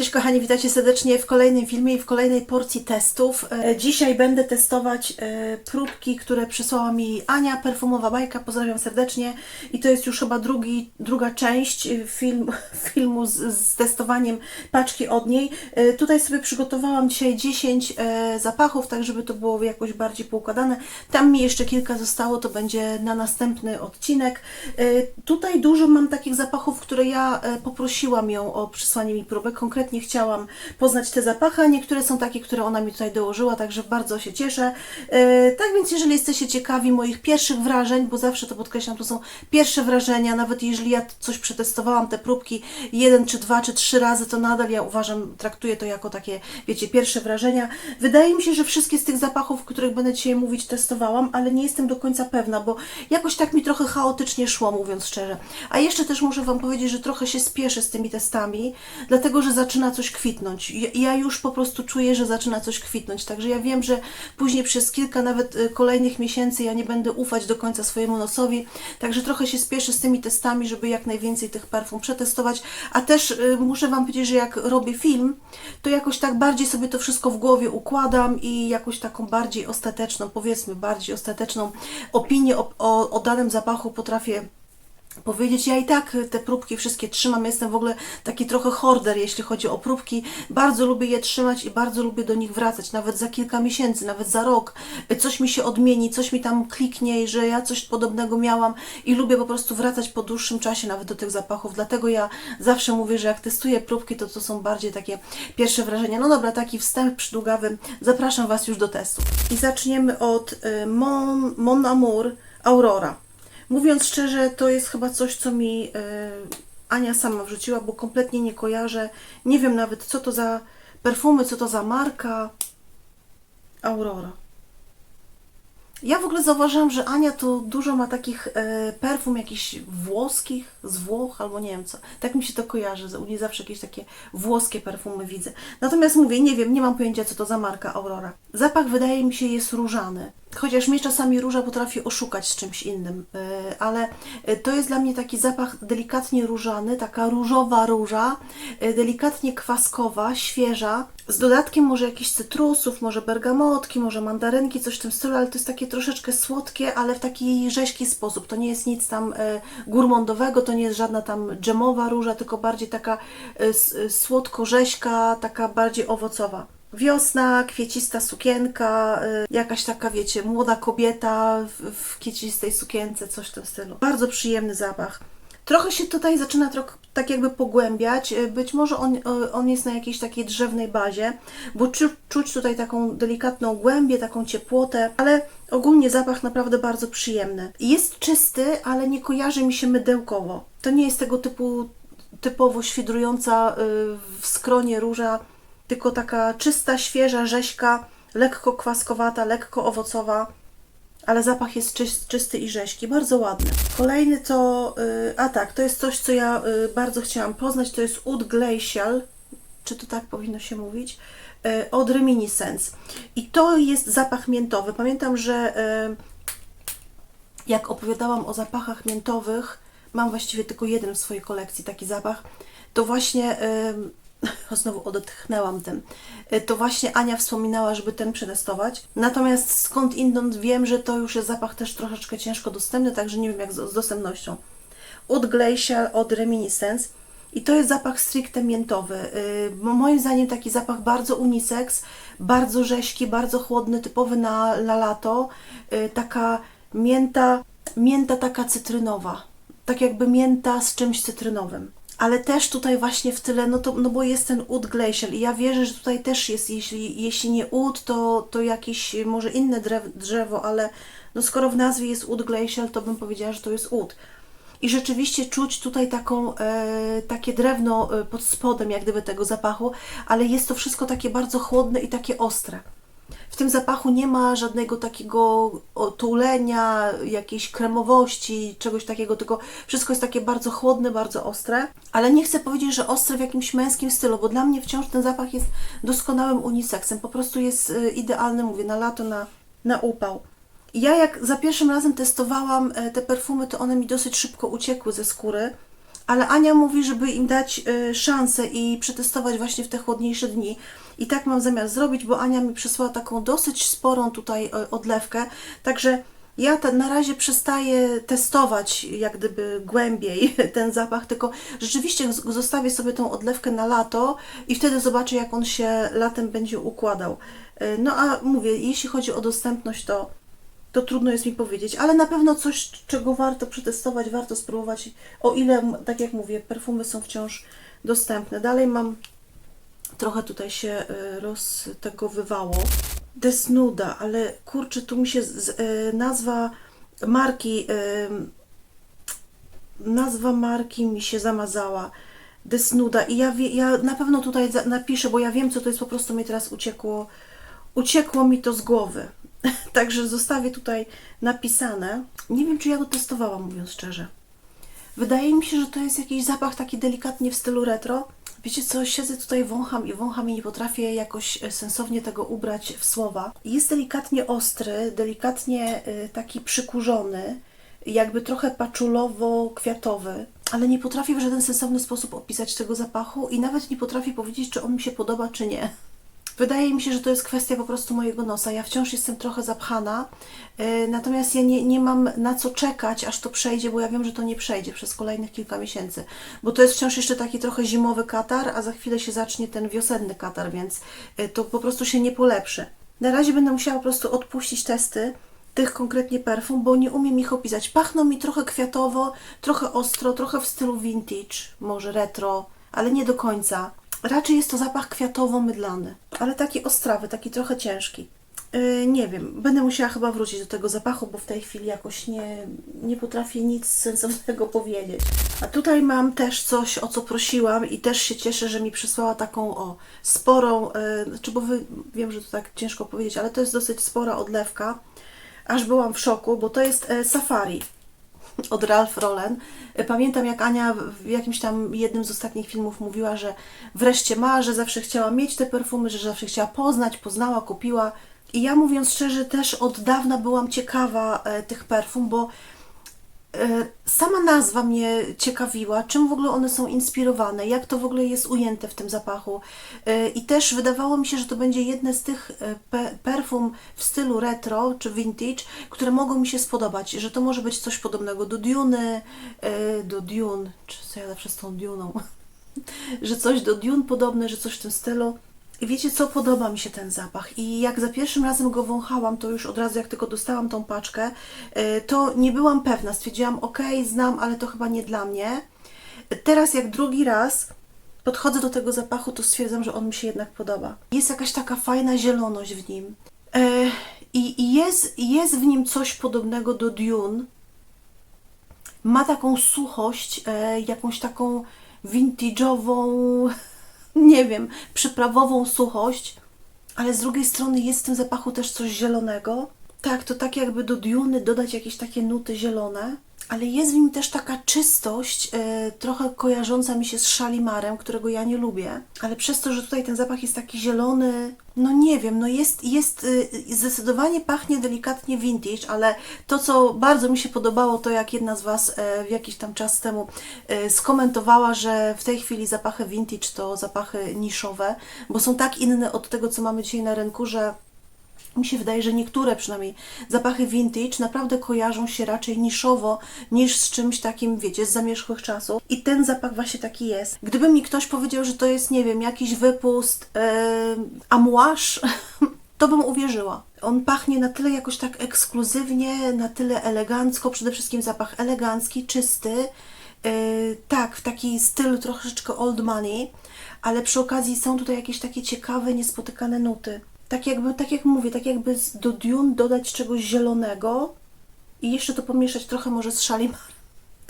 Cześć kochani, witajcie serdecznie w kolejnym filmie i w kolejnej porcji testów. E, Dzisiaj będę testować e, próbki, które przysłała mi Ania, perfumowa bajka, pozdrawiam serdecznie. I to jest już chyba drugi, druga część e, film, filmu z, z testowaniem paczki od niej. Tutaj sobie przygotowałam dzisiaj 10 e, zapachów, tak żeby to było jakoś bardziej poukładane. Tam mi jeszcze kilka zostało, to będzie na następny odcinek. Tutaj dużo mam takich zapachów, które ja poprosiłam ją o przysłanie mi próbek. Konkretnie chciałam poznać te zapachy, a niektóre są takie, które ona mi tutaj dołożyła, także bardzo się cieszę. E, Tak więc, jeżeli jesteście ciekawi moich pierwszych wrażeń, bo zawsze to podkreślam, to są pierwsze wrażenia, nawet jeżeli ja coś przetestowałam, te próbki jeden, czy dwa, czy trzy razy, to nadal ja uważam, traktuję to jako takie, wiecie, pierwsze wrażenia. Wydaje mi się, że wszystkie z tych zapachów, o których będę dzisiaj mówić, testowałam, ale nie jestem do końca pewna, bo jakoś tak mi trochę chaotycznie szło, mówiąc szczerze. A jeszcze też muszę Wam powiedzieć, że trochę się spieszę z tymi testami, dlatego że zaczyna coś kwitnąć. Ja, już po prostu czuję, że zaczyna coś kwitnąć, także ja wiem, że później przez kilka nawet y, kolejnych miesięcy ja nie będę ufać do końca swojemu nosowi, także trochę się spieszę z tymi testami, żeby jak najwięcej tych perfum przetestować, a też y, muszę Wam powiedzieć, że jak robię film, to jakoś tak bardziej sobie to wszystko w głowie układam i jakoś taką bardziej ostateczną, powiedzmy bardziej ostateczną opinię o, o, o danym zapachu potrafię powiedzieć. Ja i tak te próbki wszystkie trzymam. Jestem w ogóle taki trochę horder, jeśli chodzi o próbki. Bardzo lubię je trzymać i bardzo lubię do nich wracać, nawet za kilka miesięcy, nawet za rok. Coś mi się odmieni, coś mi tam kliknie, że ja coś podobnego miałam i lubię po prostu wracać po dłuższym czasie nawet do tych zapachów. Dlatego ja zawsze mówię, że jak testuję próbki, to to są bardziej takie pierwsze wrażenia. No dobra, taki wstęp przydługawy. Zapraszam Was już do testu. I zaczniemy od y, Mon, Mon Amour Aurora. Mówiąc szczerze, to jest chyba coś, co mi y, Ania sama wrzuciła, bo kompletnie nie kojarzę. Nie wiem nawet, co to za perfumy, co to za marka. Aurora. Ja w ogóle zauważyłam, że Ania to dużo ma takich e, perfum jakichś włoskich, z Włoch albo nie wiem co. Tak mi się to kojarzy, u niej zawsze jakieś takie włoskie perfumy widzę. Natomiast mówię, nie wiem, nie mam pojęcia co to za marka Aurora. Zapach wydaje mi się jest różany. Chociaż mnie czasami róża potrafi oszukać z czymś innym, e, ale e, to jest dla mnie taki zapach delikatnie różany, taka różowa róża, e, delikatnie kwaskowa, świeża, z dodatkiem może jakichś cytrusów, może bergamotki, może mandarynki, coś w tym stylu, ale to jest takie troszeczkę słodkie, ale w taki rzeźki sposób. To nie jest nic tam gourmandowego, to nie jest żadna tam dżemowa róża, tylko bardziej taka słodko-rzeźka, taka bardziej owocowa. Wiosna, kwiecista sukienka, y, jakaś taka, wiecie, młoda kobieta w, w kwiecistej sukience, coś w tym stylu. Bardzo przyjemny zapach. Trochę się tutaj zaczyna trochę tak jakby pogłębiać. Y, Być może on, on jest na jakiejś takiej drzewnej bazie, bo czu, czuć tutaj taką delikatną głębię, taką ciepłotę, ale ogólnie zapach naprawdę bardzo przyjemny. Jest czysty, ale nie kojarzy mi się mydełkowo. To nie jest tego typu typowo świdrująca y, w skronie róża, tylko taka czysta, świeża rzeźka, lekko kwaskowata, lekko owocowa, ale zapach jest czyst, czysty i rzeźki, bardzo ładny. Kolejny to, y, a tak, to jest coś, co ja y, bardzo chciałam poznać, to jest Oud Glacial, czy to tak powinno się mówić, y, od Reminiscence. I to jest zapach miętowy. Pamiętam, że jak opowiadałam o zapachach miętowych, mam właściwie tylko jeden w swojej kolekcji taki zapach, to właśnie, znowu odetchnęłam tym, Y, to właśnie Ania wspominała, żeby ten przetestować. Natomiast skąd inąd wiem, że to już jest zapach też troszeczkę ciężko dostępny, także nie wiem jak z, z dostępnością. Od Glacial, od Reminiscence. I to jest zapach stricte miętowy. Yy, moim zdaniem taki zapach bardzo unisex, bardzo rzeźki, bardzo chłodny, typowy na, na lato. Yy, taka mięta, mięta taka cytrynowa. Tak jakby mięta z czymś cytrynowym. Ale też tutaj właśnie w tyle, no to, no bo jest ten ud glacial i ja wierzę, że tutaj też jest, jeśli, jeśli nie ud, to, to jakieś może inne drew, drzewo, ale no skoro w nazwie jest ud glacial, to bym powiedziała, że to jest ud. I rzeczywiście czuć tutaj taką, e, takie drewno e, pod spodem, jak gdyby tego zapachu, ale jest to wszystko takie bardzo chłodne i takie ostre. W tym zapachu nie ma żadnego takiego otulenia, jakiejś kremowości, czegoś takiego, tylko wszystko jest takie bardzo chłodne, bardzo ostre. Ale nie chcę powiedzieć, że ostre w jakimś męskim stylu, bo dla mnie wciąż ten zapach jest doskonałym uniseksem. Po prostu jest e, idealny, mówię, na lato, na, na upał. Ja jak za pierwszym razem testowałam e, te perfumy, to one mi dosyć szybko uciekły ze skóry, ale Ania mówi, żeby im dać y, szansę i przetestować właśnie w te chłodniejsze dni. I tak mam zamiar zrobić, bo Ania mi przysłała taką dosyć sporą tutaj y, odlewkę, także ja te, na razie przestaję testować jak gdyby głębiej ten zapach, tylko rzeczywiście zostawię sobie tą odlewkę na lato i wtedy zobaczę jak on się latem będzie układał. Y, No a mówię, jeśli chodzi o dostępność, to to trudno jest mi powiedzieć, ale na pewno coś, czego warto przetestować, warto spróbować, o ile, tak jak mówię, perfumy są wciąż dostępne. Dalej mam, trochę tutaj się y, roztegowywało, Desnuda, ale kurczę, tu mi się z, y, nazwa marki, y, nazwa marki mi się zamazała. Desnuda i ja, wie, ja na pewno tutaj napiszę, bo ja wiem, co to jest, po prostu mi teraz uciekło, uciekło mi to z głowy. Także zostawię tutaj napisane. Nie wiem, czy ja to testowałam, mówiąc szczerze. Wydaje mi się, że to jest jakiś zapach taki delikatnie w stylu retro. Wiecie co, siedzę tutaj, wącham i wącham i nie potrafię jakoś e, sensownie tego ubrać w słowa. Jest delikatnie ostry, delikatnie e, taki przykurzony, jakby trochę paczulowo-kwiatowy, ale nie potrafię w żaden sensowny sposób opisać tego zapachu i nawet nie potrafię powiedzieć, czy on mi się podoba, czy nie. Wydaje mi się, że to jest kwestia po prostu mojego nosa. Ja wciąż jestem trochę zapchana, yy, natomiast ja nie, nie mam na co czekać, aż to przejdzie, bo ja wiem, że to nie przejdzie przez kolejnych kilka miesięcy. Bo to jest wciąż jeszcze taki trochę zimowy katar, a za chwilę się zacznie ten wiosenny katar, więc yy, to po prostu się nie polepszy. Na razie będę musiała po prostu odpuścić testy tych konkretnie perfum, bo nie umiem ich opisać. Pachną mi trochę kwiatowo, trochę ostro, trochę w stylu vintage, może retro, ale nie do końca. Raczej jest to zapach kwiatowo-mydlany, ale taki ostrawy, taki trochę ciężki. Yy, nie wiem, będę musiała chyba wrócić do tego zapachu, bo w tej chwili jakoś nie, nie potrafię nic sensownego powiedzieć. A tutaj mam też coś, o co prosiłam i też się cieszę, że mi przysłała taką o sporą, yy, znaczy bo wy, wiem, że to tak ciężko powiedzieć, ale to jest dosyć spora odlewka. Aż byłam w szoku, bo to jest e, Safari od Ralph. E, Pamiętam jak Ania w jakimś tam jednym z ostatnich filmów mówiła, że wreszcie ma, że zawsze chciała mieć te perfumy, że zawsze chciała poznać, poznała, kupiła. I ja mówiąc szczerze też od dawna byłam ciekawa e, tych perfum, bo Sama nazwa mnie ciekawiła, czym w ogóle one są inspirowane, jak to w ogóle jest ujęte w tym zapachu. E, I też wydawało mi się, że to będzie jedne z tych e, pe perfum w stylu retro czy vintage, które mogą mi się spodobać, że to może być coś podobnego do Dune, e, do Dune, czy co ja zawsze z tą Duną, że coś do Dune podobne, że coś w tym stylu. I wiecie co, podoba mi się ten zapach. I jak za pierwszym razem go wąchałam, to już od razu jak tylko dostałam tą paczkę, y, to nie byłam pewna. Stwierdziłam, ok, znam, ale to chyba nie dla mnie. Teraz jak drugi raz podchodzę do tego zapachu, to stwierdzam, że on mi się jednak podoba. Jest jakaś taka fajna zieloność w nim. E, I jest, jest w nim coś podobnego do Dune, ma taką suchość, e, jakąś taką vintage'ową, nie wiem, przyprawową suchość, ale z drugiej strony jest w tym zapachu też coś zielonego. Tak, to tak jakby do Duny dodać jakieś takie nuty zielone, ale jest w nim też taka czystość, e, trochę kojarząca mi się z szalimarem, którego ja nie lubię, ale przez to, że tutaj ten zapach jest taki zielony, no nie wiem, no jest, jest e, zdecydowanie pachnie delikatnie vintage, ale to, co bardzo mi się podobało, to jak jedna z Was w jakiś tam czas temu e, skomentowała, że w tej chwili zapachy vintage to zapachy niszowe, bo są tak inne od tego, co mamy dzisiaj na rynku, że mi się wydaje, że niektóre przynajmniej zapachy vintage naprawdę kojarzą się raczej niszowo niż z czymś takim, wiecie, z zamierzchłych czasów. I ten zapach właśnie taki jest. Gdyby mi ktoś powiedział, że to jest, nie wiem, jakiś wypust yy, amouage, to bym uwierzyła. On pachnie na tyle jakoś tak ekskluzywnie, na tyle elegancko, przede wszystkim zapach elegancki, czysty, yy, tak, w taki styl troszeczkę old money, ale przy okazji są tutaj jakieś takie ciekawe, niespotykane nuty. Tak jakby, tak jak mówię, tak jakby do Dune dodać czegoś zielonego i jeszcze to pomieszać trochę może z szalimarem.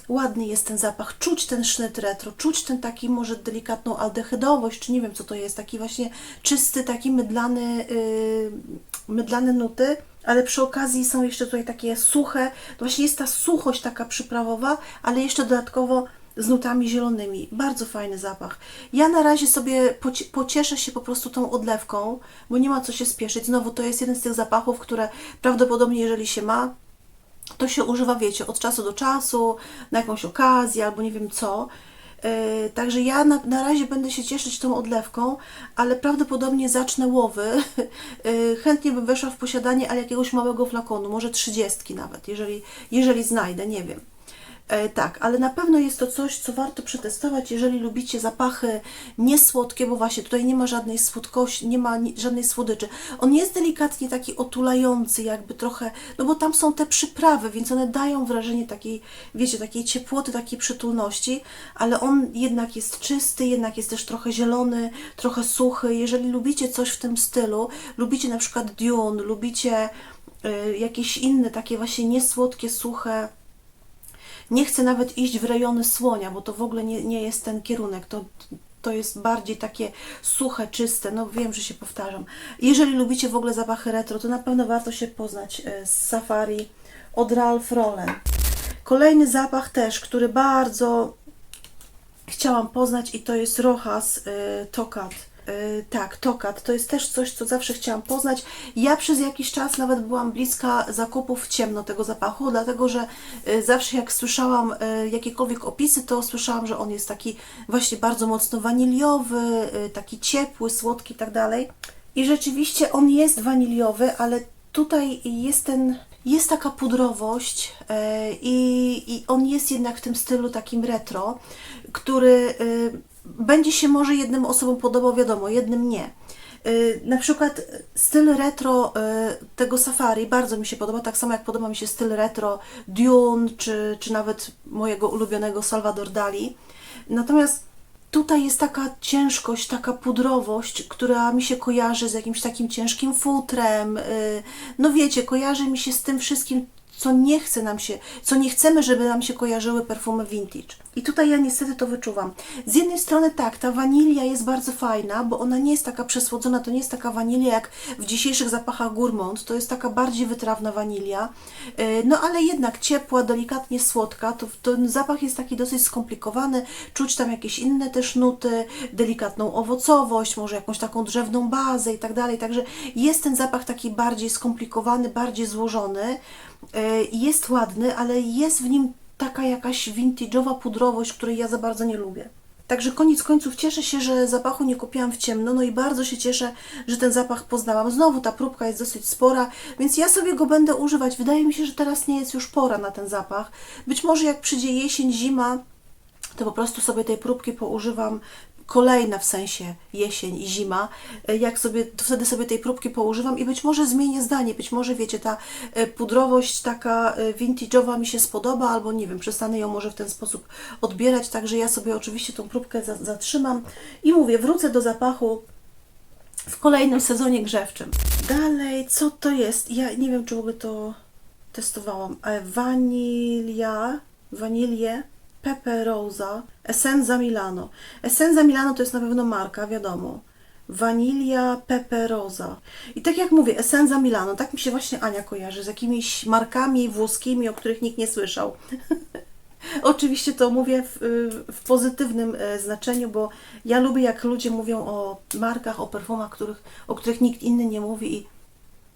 Ładny jest ten zapach, czuć ten sznyt retro, czuć ten taki może delikatną aldehydowość, czy nie wiem co to jest, taki właśnie czysty, taki mydlany, yy, mydlane nuty, ale przy okazji są jeszcze tutaj takie suche, właśnie jest ta suchość taka przyprawowa, ale jeszcze dodatkowo z nutami zielonymi. Bardzo fajny zapach. Ja na razie sobie poci- pocieszę się po prostu tą odlewką, bo nie ma co się spieszyć. Znowu to jest jeden z tych zapachów, które prawdopodobnie jeżeli się ma, to się używa, wiecie, od czasu do czasu, na jakąś okazję albo nie wiem co. E, Także ja na, na razie będę się cieszyć tą odlewką, ale prawdopodobnie zacznę łowy. E, Chętnie bym weszła w posiadanie ale jakiegoś małego flakonu, może trzydziestki nawet, jeżeli, jeżeli znajdę, nie wiem. E, tak, ale na pewno jest to coś, co warto przetestować, jeżeli lubicie zapachy niesłodkie, bo właśnie tutaj nie ma żadnej słodkości, nie ma żadnej słodyczy. On jest delikatnie taki otulający, jakby trochę, no bo tam są te przyprawy, więc one dają wrażenie takiej, wiecie, takiej ciepłoty, takiej przytulności, ale on jednak jest czysty, jednak jest też trochę zielony, trochę suchy. Jeżeli lubicie coś w tym stylu, lubicie na przykład Dune, lubicie y, jakieś inne takie właśnie niesłodkie, suche, nie chcę nawet iść w rejony słonia, bo to w ogóle nie, nie jest ten kierunek. To, to jest bardziej takie suche, czyste. No wiem, że się powtarzam. Jeżeli lubicie w ogóle zapachy retro, to na pewno warto się poznać e, z Safari od Ralph Lauren. Kolejny zapach też, który bardzo chciałam poznać i to jest Rojas y, Tokat. Y, tak, Tokat. To jest też coś, co zawsze chciałam poznać. Ja przez jakiś czas nawet byłam bliska zakupów ciemno tego zapachu, dlatego że y, zawsze jak słyszałam y, jakiekolwiek opisy, to słyszałam, że on jest taki właśnie bardzo mocno waniliowy, taki ciepły, słodki i tak dalej. I rzeczywiście on jest waniliowy, ale tutaj jest ten, jest taka pudrowość e, i, i on jest jednak w tym stylu takim retro, który e, będzie się może jednym osobom podobał, wiadomo, jednym nie. E, Na przykład styl retro tego Safari bardzo mi się podoba, tak samo jak podoba mi się styl retro Dune, czy, czy nawet mojego ulubionego Salvador Dali. Natomiast Tutaj jest taka ciężkość, taka pudrowość, która mi się kojarzy z jakimś takim ciężkim futrem. y, No wiecie, kojarzy mi się z tym wszystkim, co nie chce nam się, co nie chcemy, żeby nam się kojarzyły perfumy vintage. I tutaj ja niestety to wyczuwam. Z jednej strony tak, ta wanilia jest bardzo fajna, bo ona nie jest taka przesłodzona, to nie jest taka wanilia jak w dzisiejszych zapachach Gourmand, to jest taka bardziej wytrawna wanilia, Y, no ale jednak ciepła, delikatnie słodka, to ten zapach jest taki dosyć skomplikowany, czuć tam jakieś inne też nuty, delikatną owocowość, może jakąś taką drzewną bazę i tak dalej, także jest ten zapach taki bardziej skomplikowany, bardziej złożony, jest ładny, ale jest w nim taka jakaś vintage'owa pudrowość, której ja za bardzo nie lubię. Także koniec końców cieszę się, że zapachu nie kupiłam w ciemno, no i bardzo się cieszę, że ten zapach poznałam. Znowu ta próbka jest dosyć spora, więc ja sobie go będę używać. Wydaje mi się, że teraz nie jest już pora na ten zapach. Być może jak przyjdzie jesień, zima, to po prostu sobie tej próbki poużywam kolejna w sensie jesień i zima, e, jak sobie, to wtedy sobie tej próbki poużywam i być może zmienię zdanie, być może wiecie, ta e, pudrowość taka e, vintage'owa mi się spodoba, albo nie wiem, przestanę ją może w ten sposób odbierać, także ja sobie oczywiście tą próbkę za, zatrzymam i mówię, wrócę do zapachu w kolejnym sezonie grzewczym. Dalej, co to jest? Ja nie wiem, czy w ogóle to testowałam. Wanilia, wanilię, Pepe Rosa, Essenza Milano. Essenza Milano to jest na pewno marka, wiadomo. Wanilia Pepe Rosa. I tak jak mówię, Essenza Milano, tak mi się właśnie Ania kojarzy z jakimiś markami włoskimi, o których nikt nie słyszał. Oczywiście to mówię w, w pozytywnym e, znaczeniu, bo ja lubię jak ludzie mówią o markach, o perfumach, których, o których nikt inny nie mówi i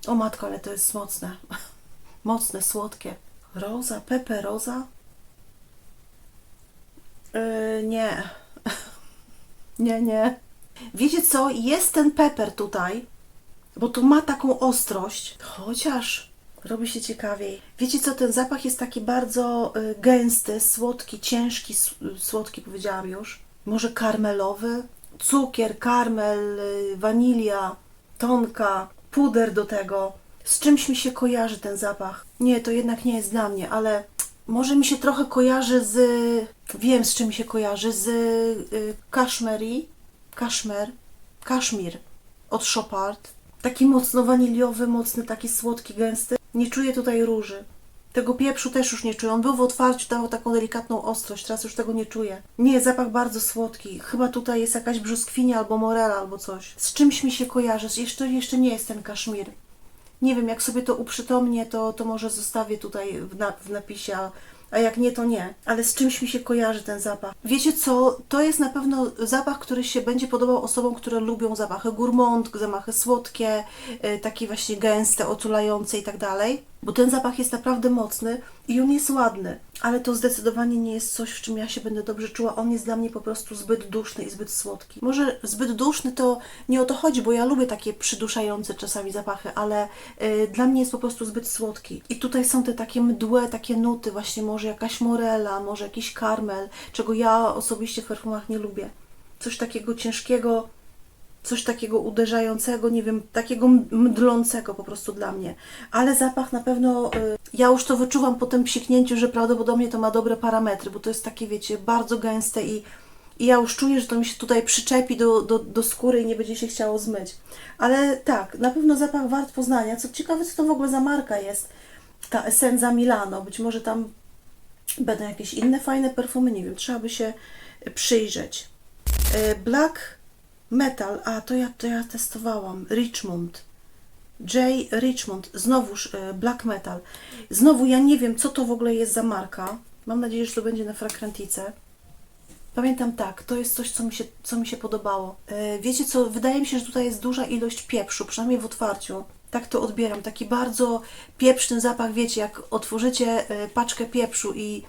o matko, ale to jest mocne. Mocne, słodkie. Roza, Pepe Rosa? Yy, nie. nie, nie. Wiecie co? Jest ten peper tutaj, bo tu ma taką ostrość, chociaż robi się ciekawiej. Wiecie co? Ten zapach jest taki bardzo y, gęsty, słodki, ciężki, słodki powiedziałam już. Może karmelowy? Cukier, karmel, y, wanilia, tonka, puder do tego. Z czymś mi się kojarzy ten zapach. Nie, to jednak nie jest dla mnie, ale może mi się trochę kojarzy z. Wiem, z czym mi się kojarzy. Z y, Kashmiri. Kashmer. Kaszmir. Od Chopard. Taki mocno waniliowy, mocny, taki słodki, gęsty. Nie czuję tutaj róży. Tego pieprzu też już nie czuję. On był w otwarciu, dawał taką delikatną ostrość. Teraz już tego nie czuję. Nie, zapach bardzo słodki. Chyba tutaj jest jakaś brzoskwinia albo morela albo coś. Z czymś mi się kojarzy. Jeszcze, jeszcze nie jest ten kaszmir. Nie wiem, jak sobie to uprzytomnię, to, to może zostawię tutaj w, na, w napisie, a, a jak nie, to nie. Ale z czymś mi się kojarzy ten zapach. Wiecie co? To jest na pewno zapach, który się będzie podobał osobom, które lubią zapachy gourmand, zapachy słodkie, y, takie właśnie gęste, otulające i tak dalej. Bo ten zapach jest naprawdę mocny i on jest ładny, ale to zdecydowanie nie jest coś, w czym ja się będę dobrze czuła. On jest dla mnie po prostu zbyt duszny i zbyt słodki. Może zbyt duszny to nie o to chodzi, bo ja lubię takie przyduszające czasami zapachy, ale y, dla mnie jest po prostu zbyt słodki. I tutaj są te takie mdłe, takie nuty, właśnie może jakaś morela, może jakiś karmel, czego ja osobiście w perfumach nie lubię. Coś takiego ciężkiego, coś takiego uderzającego, nie wiem, takiego mdlącego po prostu dla mnie. Ale zapach na pewno, y, ja już to wyczuwam po tym psiknięciu, że prawdopodobnie to ma dobre parametry, bo to jest takie, wiecie, bardzo gęste i, i ja już czuję, że to mi się tutaj przyczepi do, do, do skóry i nie będzie się chciało zmyć. Ale tak, na pewno zapach wart poznania. Co ciekawe, co to w ogóle za marka jest, ta Essenza Milano. Być może tam będą jakieś inne fajne perfumy, nie wiem, trzeba by się przyjrzeć. E, Black Metal, a to ja, to ja testowałam. Richmond. J. Richmond, znowuż e, Black Metal. Znowu ja nie wiem, co to w ogóle jest za marka. Mam nadzieję, że to będzie na Fragrantice. Pamiętam tak, to jest coś, co mi się, co mi się podobało. E, Wiecie co, wydaje mi się, że tutaj jest duża ilość pieprzu, przynajmniej w otwarciu. Tak to odbieram, taki bardzo pieprzny zapach, wiecie, jak otworzycie e, paczkę pieprzu i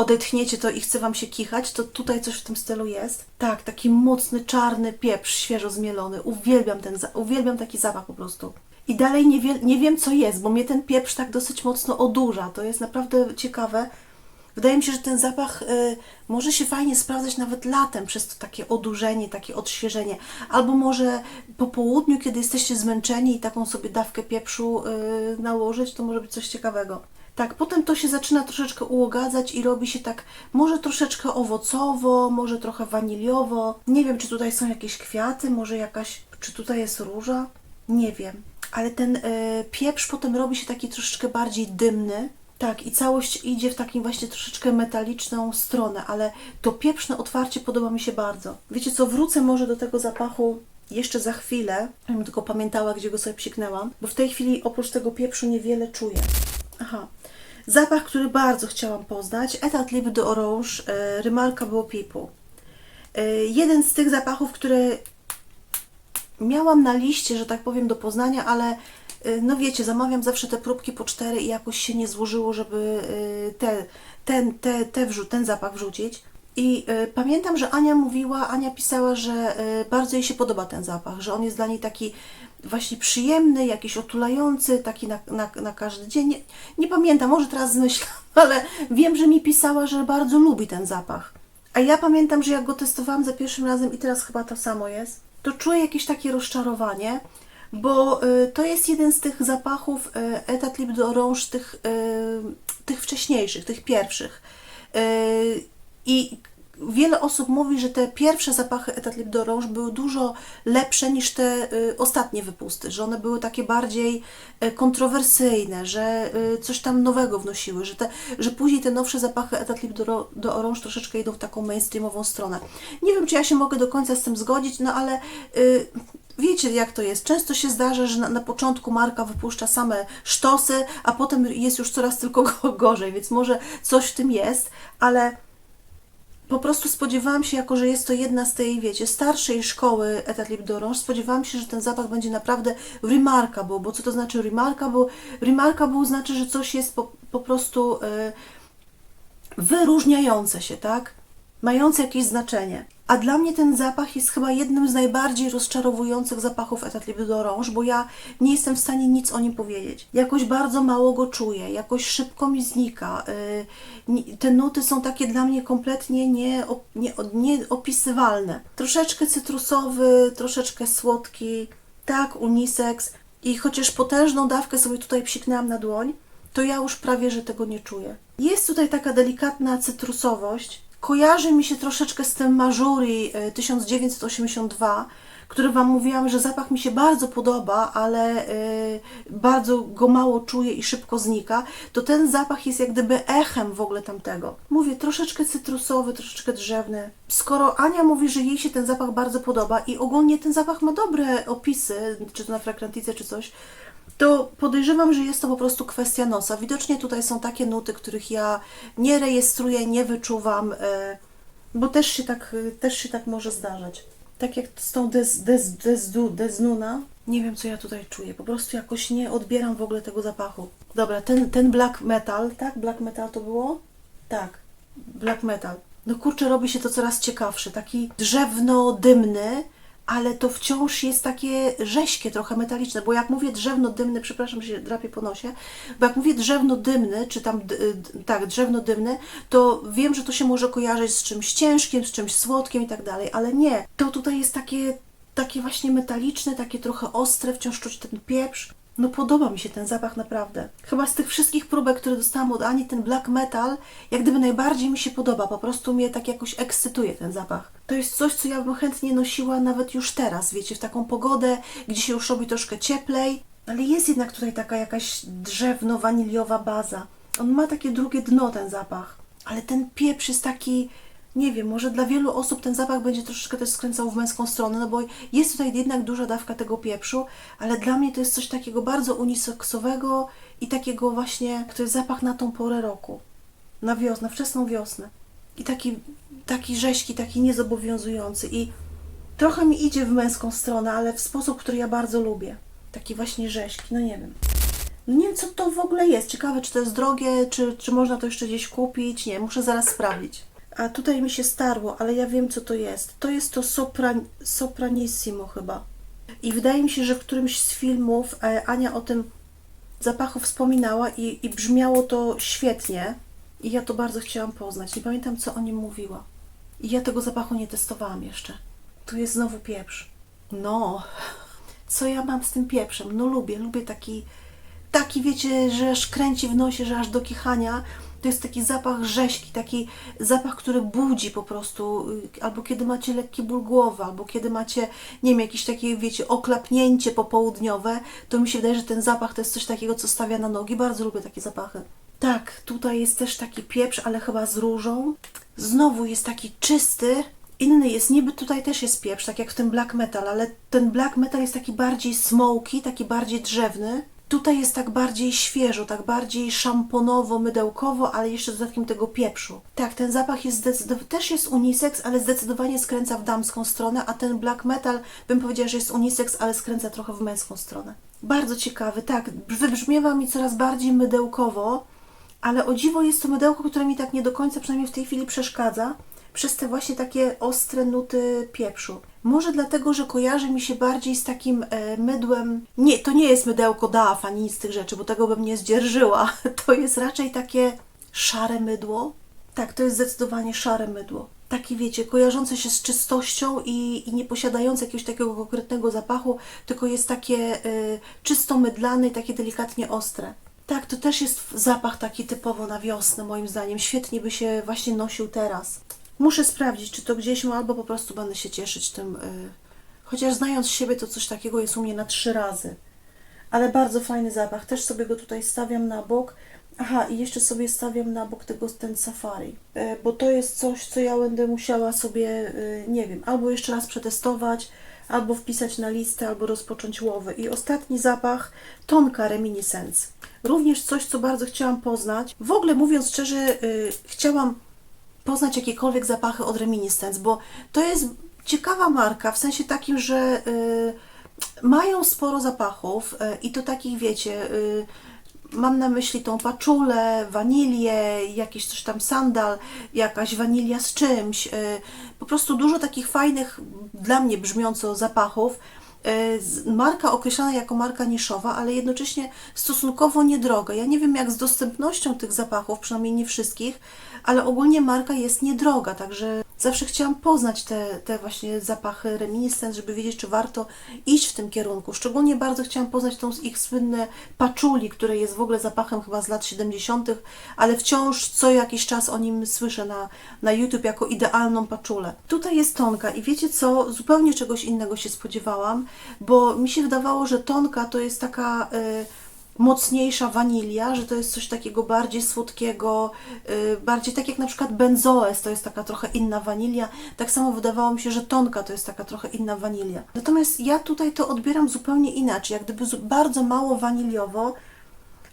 odetchniecie to i chce Wam się kichać, to tutaj coś w tym stylu jest. Tak, taki mocny, czarny pieprz, świeżo zmielony. Uwielbiam ten, uwielbiam taki zapach po prostu. I dalej nie, wie, nie wiem, co jest, bo mnie ten pieprz tak dosyć mocno odurza. To jest naprawdę ciekawe. Wydaje mi się, że ten zapach y, może się fajnie sprawdzać nawet latem przez to takie odurzenie, takie odświeżenie. Albo może po południu, kiedy jesteście zmęczeni i taką sobie dawkę pieprzu y, nałożyć, to może być coś ciekawego. Tak, potem to się zaczyna troszeczkę uogadzać i robi się tak może troszeczkę owocowo, może trochę waniliowo. Nie wiem, czy tutaj są jakieś kwiaty, może jakaś, czy tutaj jest róża. Nie wiem, ale ten y, pieprz potem robi się taki troszeczkę bardziej dymny. Tak, i całość idzie w takim właśnie troszeczkę metaliczną stronę, ale to pieprzne otwarcie podoba mi się bardzo. Wiecie co, wrócę może do tego zapachu jeszcze za chwilę, żebym tylko pamiętała, gdzie go sobie psiknęłam, bo w tej chwili oprócz tego pieprzu niewiele czuję. Aha. Zapach, który bardzo chciałam poznać, Etat Libre de Orange, e, Remarkable People. E, jeden z tych zapachów, które miałam na liście, że tak powiem, do poznania, ale y, no wiecie, zamawiam zawsze te próbki po cztery i jakoś się nie złożyło, żeby y, te, ten, te, te wrzu- ten zapach wrzucić. I y, pamiętam, że Ania mówiła, Ania pisała, że y, bardzo jej się podoba ten zapach, że on jest dla niej taki właśnie przyjemny, jakiś otulający, taki na, na, na każdy dzień. Nie, nie pamiętam, może teraz zmyślam, ale wiem, że mi pisała, że bardzo lubi ten zapach. A ja pamiętam, że jak go testowałam za pierwszym razem i teraz chyba to samo jest, to czuję jakieś takie rozczarowanie, bo y, to jest jeden z tych zapachów y, Etat de Orange, tych, y, tych wcześniejszych, tych pierwszych. I wiele osób mówi, że te pierwsze zapachy Etat Libre de Orange były dużo lepsze niż te y, ostatnie wypusty, że one były takie bardziej y, kontrowersyjne, że y, coś tam nowego wnosiły, że, te, że później te nowsze zapachy Etat Ro- de Orange troszeczkę idą w taką mainstreamową stronę. Nie wiem, czy ja się mogę do końca z tym zgodzić, no ale y, wiecie jak to jest. Często się zdarza, że na, na początku marka wypuszcza same sztosy, a potem jest już coraz tylko go- gorzej, więc może coś w tym jest, ale po prostu spodziewałam się, jako że jest to jedna z tej, wiecie, starszej szkoły Etat Libre d'Orange, spodziewałam się, że ten zapach będzie naprawdę remarkable, bo co to znaczy remarkable? Remarkable znaczy, że coś jest po, po prostu e, wyróżniające się, tak? Mające jakieś znaczenie. A dla mnie ten zapach jest chyba jednym z najbardziej rozczarowujących zapachów Etat d'Orange, bo ja nie jestem w stanie nic o nim powiedzieć. Jakoś bardzo mało go czuję, jakoś szybko mi znika. Ni- Te nuty są takie dla mnie kompletnie nieop- nie, nieopisywalne. Troszeczkę cytrusowy, troszeczkę słodki, tak, unisex. I chociaż potężną dawkę sobie tutaj psiknęłam na dłoń, to ja już prawie, że tego nie czuję. Jest tutaj taka delikatna cytrusowość. Kojarzy mi się troszeczkę z tym Mażuri e, 1982, który Wam mówiłam, że zapach mi się bardzo podoba, ale e, bardzo go mało czuję i szybko znika. To ten zapach jest jak gdyby echem w ogóle tamtego. Mówię, troszeczkę cytrusowy, troszeczkę drzewny. Skoro Ania mówi, że jej się ten zapach bardzo podoba i ogólnie ten zapach ma dobre opisy, czy to na Fragrantice, czy coś, to podejrzewam, że jest to po prostu kwestia nosa. Widocznie tutaj są takie nuty, których ja nie rejestruję, nie wyczuwam, e, bo też się tak, e, też się tak może zdarzać. Tak jak z tą des, des, desdu, Desnuna. Nie wiem, co ja tutaj czuję. Po prostu jakoś nie odbieram w ogóle tego zapachu. Dobra, ten, ten black metal, tak? Black metal to było? Tak, black metal. No kurczę, robi się to coraz ciekawsze. Taki drzewno-dymny, ale to wciąż jest takie rześkie, trochę metaliczne. Bo jak mówię drzewno-dymny, przepraszam, że się drapię po nosie, bo jak mówię drzewno-dymny, czy tam, tak, drzewno-dymny, to wiem, że to się może kojarzyć z czymś ciężkim, z czymś słodkim i tak dalej, ale nie. To tutaj jest takie takie właśnie metaliczne, takie trochę ostre, wciąż czuć ten pieprz. No podoba mi się ten zapach naprawdę. Chyba z tych wszystkich próbek, które dostałam od Ani, ten black metal, jak gdyby najbardziej mi się podoba. Po prostu mnie tak jakoś ekscytuje ten zapach. To jest coś, co ja bym chętnie nosiła nawet już teraz, wiecie, w taką pogodę, gdzie się już robi troszkę cieplej. Ale jest jednak tutaj taka jakaś drzewno-waniliowa baza. On ma takie drugie dno, ten zapach. Ale ten pieprz jest taki nie wiem, może dla wielu osób ten zapach będzie troszeczkę też skręcał w męską stronę, no bo jest tutaj jednak duża dawka tego pieprzu, ale dla mnie to jest coś takiego bardzo uniseksowego i takiego właśnie, to jest zapach na tą porę roku, na wiosnę, wczesną wiosnę. I taki, taki rzeźki, taki niezobowiązujący i trochę mi idzie w męską stronę, ale w sposób, który ja bardzo lubię. Taki właśnie rzeźki, no nie wiem. No nie wiem, co to w ogóle jest. Ciekawe, czy to jest drogie, czy, czy można to jeszcze gdzieś kupić. Nie, muszę zaraz sprawdzić. A tutaj mi się starło, ale ja wiem, co to jest. To jest to sopran, Sopranissimo chyba. I wydaje mi się, że w którymś z filmów e, Ania o tym zapachu wspominała i, i brzmiało to świetnie. I ja to bardzo chciałam poznać. Nie pamiętam, co o nim mówiła. I ja tego zapachu nie testowałam jeszcze. Tu jest znowu pieprz. No, co ja mam z tym pieprzem? No lubię, lubię taki, taki wiecie, że aż kręci w nosie, że aż do kichania. To jest taki zapach rzeźki, taki zapach, który budzi po prostu, y, albo kiedy macie lekki ból głowy, albo kiedy macie, nie wiem, jakieś takie, wiecie, oklapnięcie popołudniowe, to mi się wydaje, że ten zapach to jest coś takiego, co stawia na nogi. Bardzo lubię takie zapachy. Tak, tutaj jest też taki pieprz, ale chyba z różą. Znowu jest taki czysty, inny jest, niby tutaj też jest pieprz, tak jak w tym black metal, ale ten black metal jest taki bardziej smoky, taki bardziej drzewny. Tutaj jest tak bardziej świeżo, tak bardziej szamponowo, mydełkowo, ale jeszcze z dodatkiem tego pieprzu. Tak, ten zapach jest też jest unisex, ale zdecydowanie skręca w damską stronę, a ten black metal bym powiedziała, że jest unisex, ale skręca trochę w męską stronę. Bardzo ciekawy, tak, wybrzmiewa mi coraz bardziej mydełkowo, ale o dziwo jest to mydełko, które mi tak nie do końca, przynajmniej w tej chwili przeszkadza, przez te właśnie takie ostre nuty pieprzu. Może dlatego, że kojarzy mi się bardziej z takim e, mydłem. Nie, to nie jest mydełko DAF ani nic z tych rzeczy, bo tego bym nie zdzierżyła. To jest raczej takie szare mydło. Tak, to jest zdecydowanie szare mydło. Takie wiecie, kojarzące się z czystością i, i nie posiadające jakiegoś takiego konkretnego zapachu, tylko jest takie y, czysto mydlane i takie delikatnie ostre. Tak, to też jest zapach taki typowo na wiosnę, moim zdaniem. Świetnie by się właśnie nosił teraz. Muszę sprawdzić, czy to gdzieś ma, albo po prostu będę się cieszyć tym. y, Chociaż znając siebie, to coś takiego jest u mnie na trzy razy. Ale bardzo fajny zapach. Też sobie go tutaj stawiam na bok. Aha, i jeszcze sobie stawiam na bok tego ten safari, E, bo to jest coś, co ja będę musiała sobie, e, nie wiem, albo jeszcze raz przetestować, albo wpisać na listę, albo rozpocząć łowy. I ostatni zapach, tonka reminiscence. Również coś, co bardzo chciałam poznać. W ogóle mówiąc szczerze, chciałam poznać jakiekolwiek zapachy od Reminiscence, bo to jest ciekawa marka, w sensie takim, że y, mają sporo zapachów y, i to takich, wiecie, y, mam na myśli tą paczulę, wanilię, jakiś coś tam sandal, jakaś wanilia z czymś, y, po prostu dużo takich fajnych, dla mnie brzmiąco zapachów, marka określana jako marka niszowa, ale jednocześnie stosunkowo niedroga. Ja nie wiem jak z dostępnością tych zapachów, przynajmniej nie wszystkich, ale ogólnie marka jest niedroga, także zawsze chciałam poznać te, te właśnie zapachy reminiscence, żeby wiedzieć, czy warto iść w tym kierunku. Szczególnie bardzo chciałam poznać tą ich słynne paczuli, które jest w ogóle zapachem chyba z lat 70., ale wciąż co jakiś czas o nim słyszę na, na YouTube jako idealną paczulę. Tutaj jest tonka i wiecie co, zupełnie czegoś innego się spodziewałam, bo mi się wydawało, że tonka to jest taka... y, mocniejsza wanilia, że to jest coś takiego bardziej słodkiego, yy, bardziej tak jak na przykład benzoes, to jest taka trochę inna wanilia. Tak samo wydawało mi się, że tonka to jest taka trochę inna wanilia. Natomiast ja tutaj to odbieram zupełnie inaczej, jak gdyby bardzo mało waniliowo,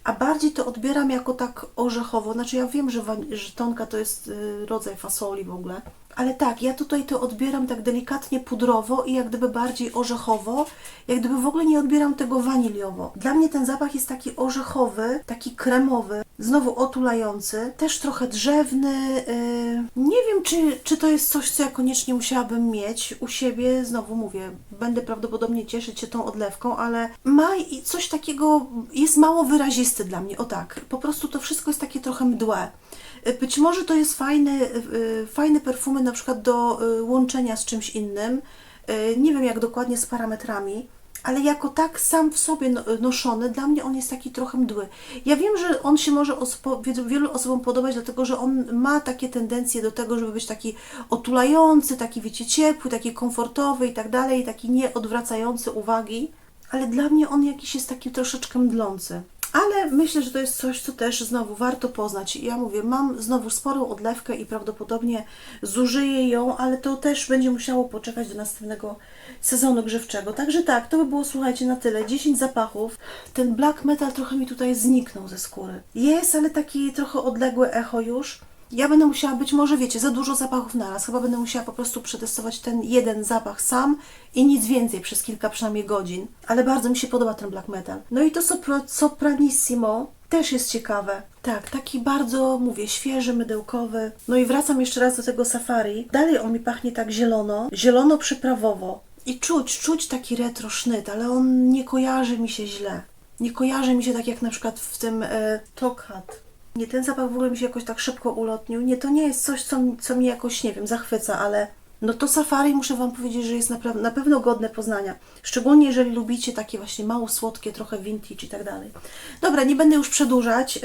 a bardziej to odbieram jako tak orzechowo. Znaczy ja wiem, że, że tonka to jest y, rodzaj fasoli w ogóle, Ale tak, ja tutaj to odbieram tak delikatnie pudrowo i jak gdyby bardziej orzechowo, jak gdyby w ogóle nie odbieram tego waniliowo. Dla mnie ten zapach jest taki orzechowy, taki kremowy, znowu otulający, też trochę drzewny. Yy, nie wiem, czy, czy to jest coś, co ja koniecznie musiałabym mieć u siebie. Znowu mówię, będę prawdopodobnie cieszyć się tą odlewką, ale ma coś takiego, jest mało wyrazisty dla mnie, o tak. Po prostu to wszystko jest takie trochę mdłe. Być może to jest fajny, y, fajne perfumy na przykład do y, łączenia z czymś innym. Y, Nie wiem jak dokładnie z parametrami, ale jako tak sam w sobie no- noszony, dla mnie on jest taki trochę mdły. Ja wiem, że on się może wielu- osobom podobać, dlatego że on ma takie tendencje do tego, żeby być taki otulający, taki wiecie, ciepły, taki komfortowy i tak dalej, taki nie odwracający uwagi, ale dla mnie on jakiś jest taki troszeczkę mdlący. Ale myślę, że to jest coś, co też znowu warto poznać. Ja mówię, mam znowu sporą odlewkę i prawdopodobnie zużyję ją, ale to też będzie musiało poczekać do następnego sezonu grzewczego. Także tak, to by było, słuchajcie, na tyle. 10 zapachów. Ten black metal trochę mi tutaj zniknął ze skóry. Jest, ale taki trochę odległe echo już. Ja będę musiała być może, wiecie, za dużo zapachów naraz. Chyba będę musiała po prostu przetestować ten jeden zapach sam i nic więcej przez kilka przynajmniej godzin. Ale bardzo mi się podoba ten black metal. No i to sopro, Sopranissimo też jest ciekawe. Tak, taki bardzo, mówię, świeży, mydełkowy. No i wracam jeszcze raz do tego safari. Dalej on mi pachnie tak zielono, zielono przyprawowo. I czuć, czuć taki retro sznyt, ale on nie kojarzy mi się źle. Nie kojarzy mi się tak jak na przykład w tym e. Nie, ten zapach w ogóle mi się jakoś tak szybko ulotnił. Nie, to nie jest coś, co, co mnie jakoś, nie wiem, zachwyca, ale no to safari muszę Wam powiedzieć, że jest napra- na pewno godne poznania. Szczególnie jeżeli lubicie takie właśnie mało słodkie, trochę vintage i tak dalej. Dobra, nie będę już przedłużać.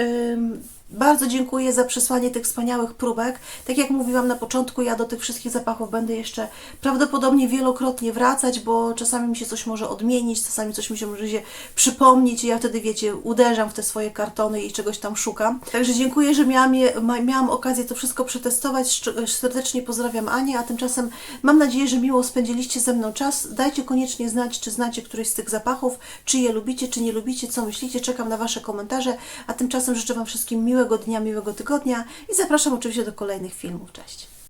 Bardzo dziękuję za przesłanie tych wspaniałych próbek. Tak jak mówiłam na początku, ja do tych wszystkich zapachów będę jeszcze prawdopodobnie wielokrotnie wracać, bo czasami mi się coś może odmienić, czasami coś mi się może się przypomnieć i ja wtedy, wiecie, uderzam w te swoje kartony i czegoś tam szukam. Także dziękuję, że miałam, je, miałam okazję to wszystko przetestować. Serdecznie pozdrawiam Anię, a tymczasem mam nadzieję, że miło spędziliście ze mną czas. Dajcie koniecznie znać, czy znacie któryś z tych zapachów, czy je lubicie, czy nie lubicie, co myślicie. Czekam na Wasze komentarze, a tymczasem życzę Wam wszystkim miłego dnia, miłego tygodnia i zapraszam oczywiście do kolejnych filmów. Cześć!